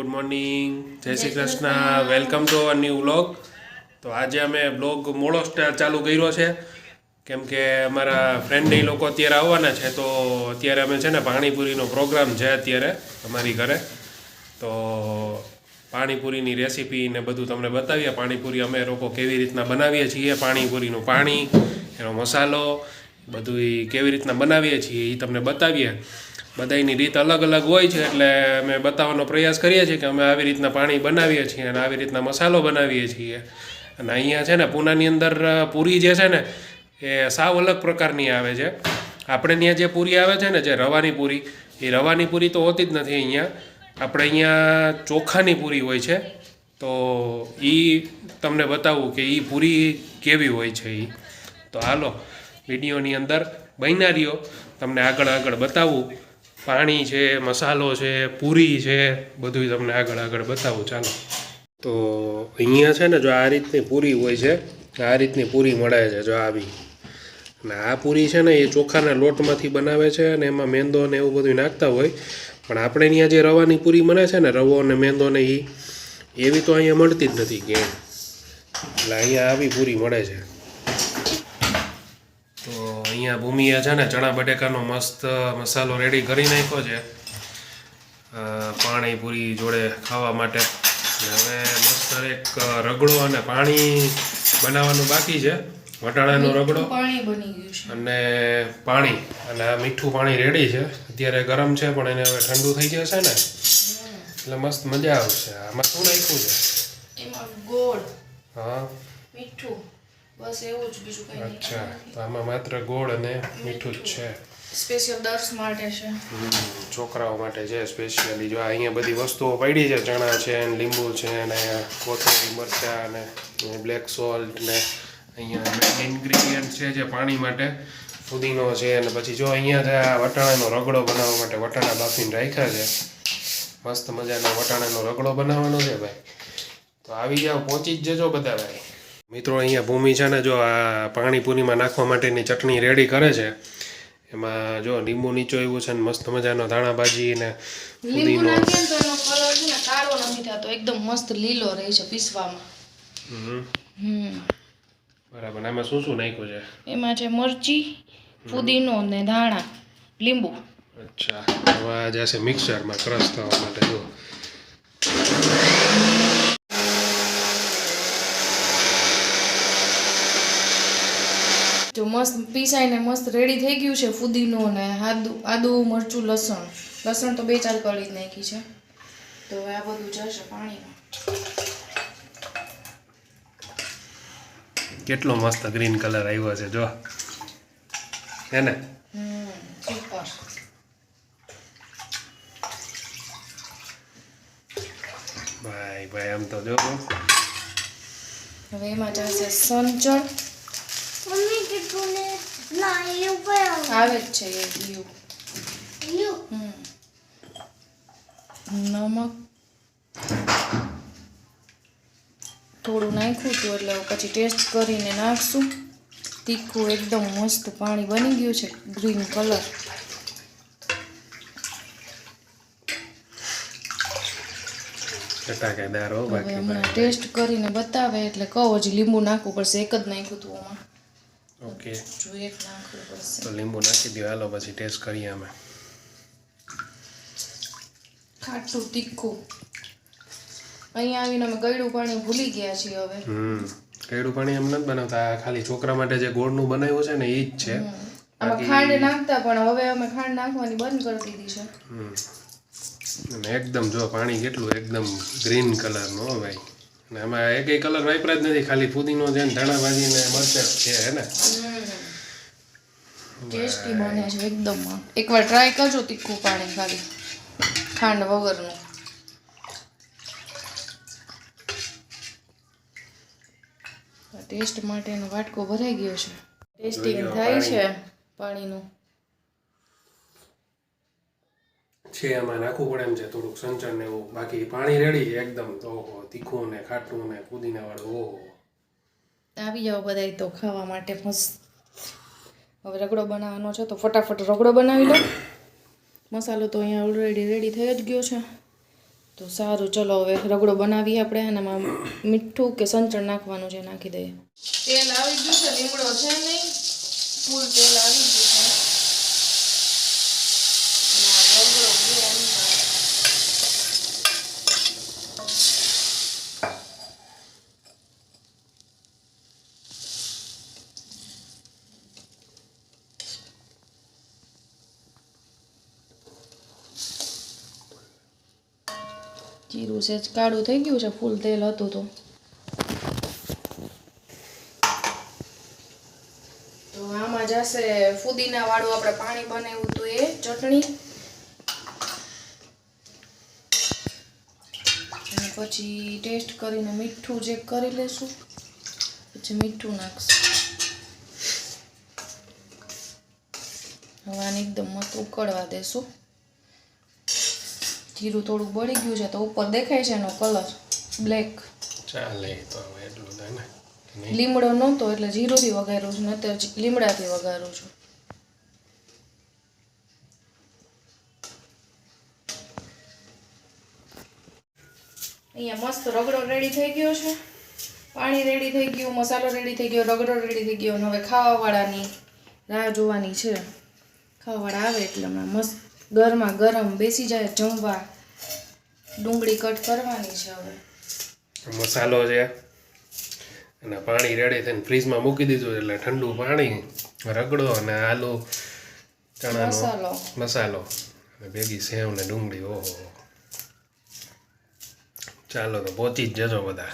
Good morning Jai Shri Krishna. Welcome to our new vlog તો આજે અમે blog મોડો ચાલુ કર્યો છે. કેમ કે અમારા ફ્રેન્ડ એ લોકો અત્યારે આવવાના છે તો અત્યારે અમે છે ને પાણીપુરીનો પ્રોગ્રામ છે અત્યારે અમારી ઘરે. તો પાણીપુરીની રેસીપી ને બધું તમને બતાવીએ. પાણીપુરી અમે લોકો કેવી રીતના બનાવીએ છીએ પાણીપુરીનું પાણી એનો મસાલો બધું કેવી રીતના બનાવીએ છીએ એ તમને બતાવીએ. બધાની રીત અલગ અલગ હોય છે એટલે અમે બતાવવાનો પ્રયાસ કરીએ છીએ કે અમે આવી રીતના પાણી બનાવીએ છીએ અને આવી રીતના મસાલો બનાવીએ છીએ. અને અહીંયા છે ને પૂનાની અંદર પૂરી જે છે ને, એ સાવ અલગ પ્રકારની આવે છે. આપણે ત્યાં જે પૂરી આવે છે ને, જે રવાની પૂરી, એ રવાની પૂરી તો હોતી જ નથી અહીંયા. આપણે અહીંયા ચોખાની પૂરી હોય છે. તો એ તમને બતાવું કે એ પૂરી કેવી હોય છે એ તો હાલો, વિડીયોની અંદર બન્યા રહ્યો. તમને આગળ આગળ બતાવું. પાણી છે, મસાલો છે, પૂરી છે બધું તમને આગળ આગળ બતાવું. ચાલો. તો અહીંયા છે ને જો આ રીતની પૂરી હોય છે, આ રીતની પૂરી મળે છે જો આવી. અને આ પૂરી છે ને એ ચોખાના લોટમાંથી બનાવે છે અને એમાં મેંદો ને એવું બધું નાખતા હોય. પણ આપણે અહીંયા જે રવાની પૂરી બને છે ને, રવો અને મેંદો ને એ એવી તો અહીંયા મળતી જ નથી કે એટલે અહીંયા આવી પૂરી મળે છે. અહીંયા ભૂમિએ છે ને ચણા બટેકાનો મસ્ત મસાલો રેડી કરી નાખ્યો છે. પાણીપુરી જોડે ખાવા માટે. હવે મસ્ત એક રગડો અને પાણી બનાવવાનું બાકી છે. વટાણાનો રગડો. અને પાણી. અને આ મીઠું પાણી રેડી છે. અત્યારે ગરમ છે પણ એને હવે ઠંડુ થઈ જશે ને. એટલે મસ્ત મજા આવશે. આમાં શું નાખ્યું છે? એમાં ગોળ. હા. મીઠું. બસ એવું જ બીજું કંઈ નહીં. અચ્છા તો આમાં માત્ર ગોળ અને મીઠું જ છે. સ્પેશિયલ દર્શ માટે છે. છોકરાઓ માટે છે સ્પેશિયલી જો આ અહીંયા બધી વસ્તુઓ પડી છે ચણા છે ને લીંબુ છે ને કોથમીર મરચાં ને બ્લેક સોલ્ટ ને અહીંયા ઇન્ગ્રીડિયન્ટ છે જે પાણી માટે ફુદીનો છે અને પછી જો અહીંયા છે આ વટાણાનો રગડો બનાવવા માટે વટાણા બાફીને રાખ્યા છે. મસ્ત મજાનો વટાણાનો રગડો બનાવવાનો છે ભાઈ. તો આવી જાઓ પહોંચી જ જજો બધા ભાઈ. મિત્રો અહીંયા ભૂમિ છે ને જો આ પાણીપુરીમાં નાખવા માટેની ચટણી રેડી કરે છે. એમાં જો લીંબુ નીચો એવું છે ને મસ્ત મજાનો ધાણાભાજી ને લીંબુ નાખીએ ને તો એનો કલર છે ને કાળો નથી થતો એકદમ મસ્ત લીલો રહે છે પીસવામાં. હમ, હમ. બરાબર. આમાં શું શું નાખ્યું છે? એમાં છે મરચી ફુદીનો ને ધાણા લીંબુ. અચ્છા. હવે આ જશે મિક્સરમાં ક્રશ થવા માટે જો જો મસ્ત પીસાઈને મસ્ત રેડી થઈ ગયું છે ફુદીનો ને આદુ આદુ મરચું લસણ. લસણ તો બે ચાર કળી જ નાખી છે. તો હવે આ બધું જશે પાણીમાં. કેટલો મસ્ત ગ્રીન કલર આવ્યો છે જો. હે ને? સુપર ભાઈ ભાઈ આમ તો જો. હવે એમાં જશે સંચળ. મમ્મી ને ના એવું કયો આવે જ છે એ જીવ યુ નમક. થોડું નાખ્યું હતું એટલે પછી ટેસ્ટ કરીને નાખશું. તીખું એકદમ મસ્ત પાણી બની ગયું છે ગ્રીન કલર. હમણાં ટેસ્ટ કરીને બતાવે એટલે કહો હજી લીંબુ નાખવું પડશે એક જ નાખ્યું હતું આમાં ઓકે જોઈએ નાખવું પડશે. તો લીંબુ નાખી દો હાલો પછી ટેસ્ટ કરીએ અમે. ખાટું તીખું. અહીંયા આવીને અમે ગળ્યું પાણી ભૂલી ગયા છીએ હવે. હમ. કેળું પાણી એમ નથી બનાવતા ખાલી છોકરા માટે જે ગોળનું બનાવ્યું છે ને એ જ છે. આમાં ખાંડ નાખતા પણ હવે અમે ખાંડ નાખવાની બંધ કરી દીધી છે. હમ. અને એકદમ જો પાણી કેટલું એકદમ ગ્રીન કલરનું હો ભાઈ એમાં એક એકેય કલર વાપરા જ નથી. ખાલી ફુદીનો છે ને ધાણાભાજી ને મરચાં છે હે ને? ટેસ્ટી બને છે એકદમ. એકવાર ટ્રાય કરજો તીખું પાણી ખાલી. ખાંડ વગરનું. ટેસ્ટ માટેનો વાટકો ભરાઈ ગયો છે. ટેસ્ટિંગ થાય છે પાણીનું. છે એમાં નાખવું પડે એમ છે થોડુંક સંચર ને એવું. બાકી પાણી રેડી છે એકદમ. તો ઓહો તીખું ને ખાટું ને પુદીના વાળું ઓહો. આવી જાઓ બધાય તો ખાવા માટે મસ્ત. હવે રગડો બનાવવાનો છે તો ફટાફટ રગડો બનાવી લો. મસાલો તો અહીંયા ઓલરેડી રેડી થઈ જ ગયો છે. તો સારું ચલો હવે રગડો બનાવીએ આપણે અને એનામાં મીઠું કે સંચળ નાખવાનું છે નાખી દઈએ. તેલ આવી ગયું છે લીમડો છે નહીં. ફૂલ તેલ આવી ગયું છે અને આ રગડો ગયો અંદર. જીરું છે કાળું થઈ ગયું છે, ફૂલ તેલ હતું તો. આમાં જશે ફુદીના વાળું, આપણે પાણી બનાવ્યું હતું એ, ચટણી. પછી ટેસ્ટ કરીને મીઠું ચેક કરી લેશું. પછી મીઠું નાખશું. હવે એકદમ મત ઉકળવા દેશું. જીરું થોડુંક બળી ગયું છે તો ઉપર દેખાય છે એનો કલર બ્લેક ચાલે તો હવે એટલું થાય ને? લીમડો નહોતો એટલે જીરુંથી વઘાર્યું છું નતર લીમડાથી વઘારું છું. અહીંયા મસ્ત રગડો રેડી થઈ ગયો છે. પાણી રેડી થઈ ગયું મસાલો રેડી થઈ ગયો રગડો રેડી થઈ ગયો અને હવે ખાવાવાળાની રાહ જોવાની છે. ખાવાવાળા આવે એટલે હમણાં મસ્ત ગરમા ગરમ બેસી જાય જમવા. ડુંગળી કટ કરવાની છે હવે. મસાલો છે. અને પાણી રેડી થઈને ફ્રીજમાં મૂકી દીધું એટલે ઠંડુ પાણી રગડો અને આલુ ચણાનો મસાલો. મસાલો. અને ભેગી સેવ ને ડુંગળી ઓહો. ચાલો તો પહોંચી જ જજો બધા.